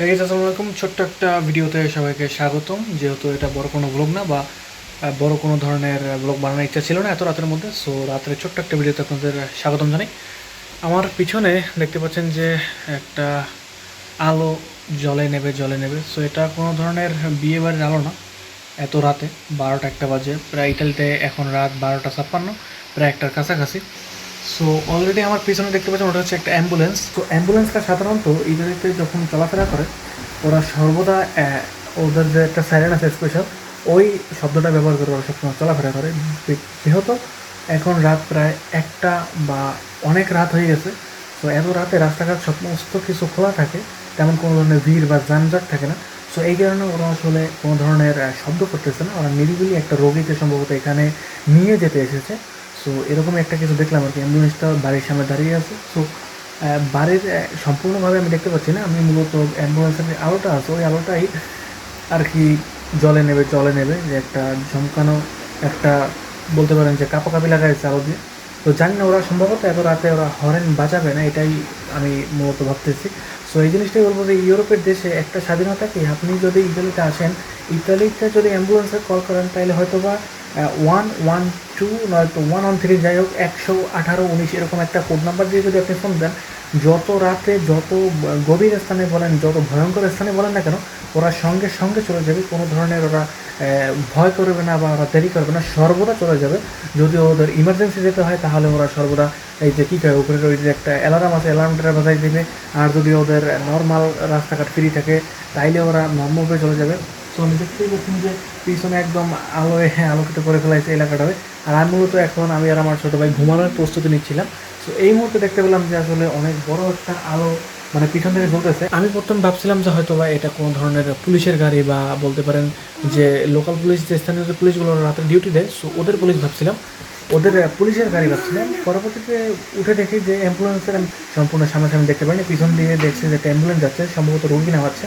Guys আসসালামু আলাইকুম। ছোট্ট একটা ভিডিওতে সবাইকে স্বাগতম। যেহেতু এটা বড় কোনো ব্লগ না বা বড় কোনো ধরনের ব্লগ বানানোর ইচ্ছা ছিল না এত রাতের মধ্যে সো রাত্রে ছোট্ট একটা ভিডিওতে আপনাদের স্বাগতম জানাই। আমার পিছনে দেখতে পাচ্ছেন যে একটা আলো জলে নেবে জলে নেবে। সো এটা কোনো ধরনের বিয়ে বাড়ির আলো না। এত রাতে বারোটা একটা বাজে। প্রায় ইটালিতে এখন রাত বারোটা ছাপ্পান্ন, প্রায় একটার কাছাকাছি। সো অলরেডি আমার পিছনে দেখতে পাচ্ছেন, ওটা হচ্ছে একটা অ্যাম্বুলেন্স তো অ্যাম্বুলেন্সটা সাধারণত ইটালিতে যখন চলাফেরা করে, ওরা সর্বদা ওদের যে একটা সাইরেন আছে স্পেশাল ওই শব্দটা ব্যবহার করে ওরা সবসময় চলাফেরা করে। যেহেতু এখন রাত প্রায় একটা বা অনেক রাত হয়ে গেছে, তো এত রাতে রাস্তাঘাট সমস্ত কিছু খোলা থাকে, তেমন কোনো ধরনের ভিড় বা যানজট থাকে না। সো এই কারণে ওরা আসলে কোনো ধরনের শব্দ করতেছে না। ওরা নিরিবিলি একটা রোগীকে সম্ভবত এখানে নিয়ে যেতে এসেছে। সো এরকম একটা কিছু দেখলাম আর কি। অ্যাম্বুলেন্সটা বাড়ির সামনে দাঁড়িয়ে আছে। সো বাড়ির সম্পূর্ণভাবে আমি দেখতে পাচ্ছি না। আমি মূলত অ্যাম্বুলেন্সের যে আলোটা আছে, ওই আলোটাই আর কি জলে নেবে জলে নেবে যে একটা ঝমকানো একটা বলতে পারেন যে কাপাকাপি লাগাইছে আলো দিয়ে। তো জানি না ওরা সম্ভবত এত রাতে ওরা হরেন বাজাবে না, এটাই আমি মূলত ভাবতেছি। সো এই জিনিসটাই বলব যে ইউরোপের দেশে একটা স্বাধীনতা কি? আপনি যদি ইতালিতে আসেন, ইতালিতে যদি অ্যাম্বুলেন্সে কল করেন তাহলে হয়তো বা ওয়ান ওয়ান টু নয়তো ওয়ান ওয়ান থ্রি যাই হোক, একশো আঠারো, উনিশ, এরকম একটা কোড নাম্বার দিয়ে যদি আপনি ফোন দেন, যত রাতে, যত গভীর স্থানে বলেন, যত ভয়ঙ্কর স্থানে বলেন না কেন, ওরা সঙ্গে সঙ্গে চলে যাবে। কোনো ধরনের ওরা ভয় করবে না বা ওরা দেরি করবে না, সর্বদা চলে যাবে। যদি ওদের ইমার্জেন্সি যেতে হয়, তাহলে ওরা সর্বদা এই যে কী কয় উপরে ওই যে একটা অ্যালার্ম আছে অ্যালার্মটা বাজাই দেবে। আর যদি ওদের নর্মাল রাস্তাঘাট ফ্রি থাকে, তাইলে ওরা নর্মালভাবে চলে যাবে। তো আমি দেখতেই পাচ্ছেন যে পিছনে একদম আলোয় হ্যাঁ আলোকিত করে ফেলাইছে এলাকাটাতে। আর আমি মূলত এখন আমি আর আমার ছোটো ভাই ঘুমানোর প্রস্তুতি নিচ্ছিলাম। তো এই মুহূর্তে দেখতে পেলাম যে আসলে অনেক বড় একটা আলো মানে পিছন থেকে জ্বলতেছে আমি প্রথম ভাবছিলাম যে হয়তো বা এটা কোনো ধরনের পুলিশের গাড়ি বা বলতে পারেন যে লোকাল পুলিশ যে স্থানীয় যে পুলিশগুলো রাতে ডিউটি দেয় সো ওদের পুলিশ ভাবছিলাম। ওদের পুলিশের গাড়ি ভাবছিলাম। পরবর্তীতে উঠে দেখি যে অ্যাম্বুলেন্সের আমি সম্পূর্ণ সামনাসামনি দেখতে পাইনি। পিছন দিয়ে দেখছি যে একটা অ্যাম্বুলেন্স যাচ্ছে, সম্ভবত রোগী নেওয়াচ্ছে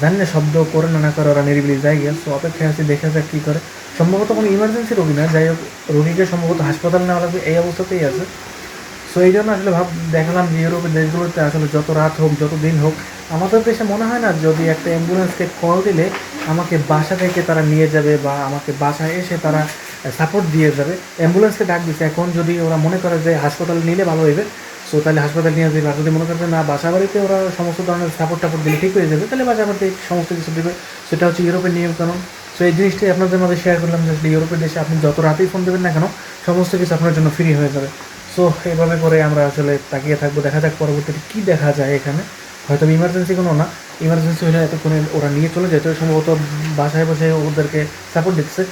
জানি না শব্দ করে না না করে, ওরা নিরিবিলি যায় গিয়ে। সো অপেক্ষায় আছি, দেখে যাক কী করে। সম্ভবত কোনো ইমার্জেন্সি রোগী না, যাই হোক, রোগীকে সম্ভবত হাসপাতাল নেওয়া লাগবে, এই অবস্থাতেই আছে। সো এই জন্য আসলে ভাব, দেখালাম যে ইউরোপের দেশগুলোতে আসলে যত রাত হোক, যত দিন হোক, আমাদের দেশে মনে হয় না, যদি একটা অ্যাম্বুলেন্সকে কল দিলে আমাকে বাসা থেকে তারা নিয়ে যাবে বা আমাকে বাসায় এসে তারা সাপোর্ট দিয়ে যাবে। অ্যাম্বুলেন্সকে ডাক দিচ্ছে এখন যদি ওরা মনে করে যে হাসপাতালে নিলে ভালো হইবে সো তাহলে হাসপাতাল নিয়ে যাবে আর যদি মনে করে যে না বাসা বাড়িতে ওরা সমস্ত ধরনের সাপোর্ট টাপোর্ট দিলে ঠিক হয়ে যাবে, তাহলে বাসা বাড়িতে সমস্ত কিছু দেবে। সেটা হচ্ছে ইউরোপের নিয়ম কানুন সো এই জিনিসটাই আপনাদের মাঝে শেয়ার করলাম যে ইউরোপের দেশে আপনি যত রাতেই ফোন দেবেন না কেন, সমস্ত কিছু আপনার জন্য ফ্রি হয়ে যাবে। সো এইভাবে করে আমরা আসলে তাকিয়ে থাকব, দেখা যাক পরবর্তীতে কী দেখা যায় এখানে। হয়তো ইমার্জেন্সি কোনো না ইমার্জেন্সি হলে এতক্ষণে ওরা নিয়ে চলে যেত, সম্ভবত বাসায় বসে ওদেরকে সাপোর্ট দিচ্ছে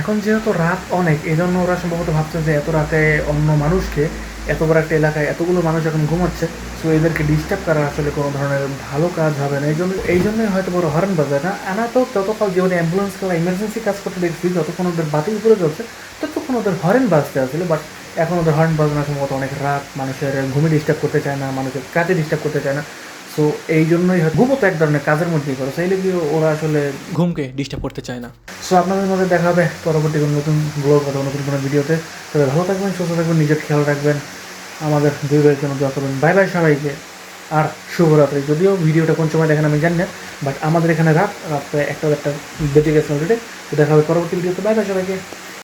এখন যেহেতু রাত অনেক এই জন্য ওরা সম্ভবত ভাবছে যে এত রাতে অন্য মানুষকে এত বড় একটা এলাকায় এতগুলো মানুষ এখন ঘুমাচ্ছে সো এদেরকে ডিস্টার্ব করা আসলে কোনো ধরনের ভালো কাজ হবে না। এই জন্য এই জন্যই হয়তো বড় হরেন বাজায় না। আনা তো যতক্ষণ যেমন অ্যাম্বুলেন্স কিংবা ইমার্জেন্সি কাজ করতে দেখছি যতক্ষণ ওদের বাতি উপরে চলছে ততক্ষণ ওদের হরেন বাজতে আসলে বাট এখন ওদের হরেন বাজানো সম্ভবত অনেক রাত মানুষের ঘুমে ডিস্টার্ব করতে চায় না মানুষের কাজে ডিস্টার্ব করতে চায় না। সো এই জন্যই ঘুমও তো এক ধরনের কাজের মধ্যেই করে। সেই লেগে ওরা আসলে ঘুমকে ডিস্টার্ব করতে চায় না। সো আপনাদের মধ্যে দেখা হবে পরবর্তী কোনো নতুন ব্লগ অথবা নতুন কোনো ভিডিওতে তবে ভালো থাকবেন, সুস্থ থাকবেন, নিজের খেয়াল রাখবেন। আমাদের দুই ভাইয়ের জন্য দোয়া করবেন। বাই বাই সবাইকে, আর শুভরাত্রি। যদিও ভিডিওটা কোন সময় দেখেন আমি জানি না বাট আমাদের এখানে রাত, রাত্রে একটা একটা বেজে গেছে অলরেডি তো দেখা হবে পরবর্তী ভিডিওতে। বাই বাই সবাইকে।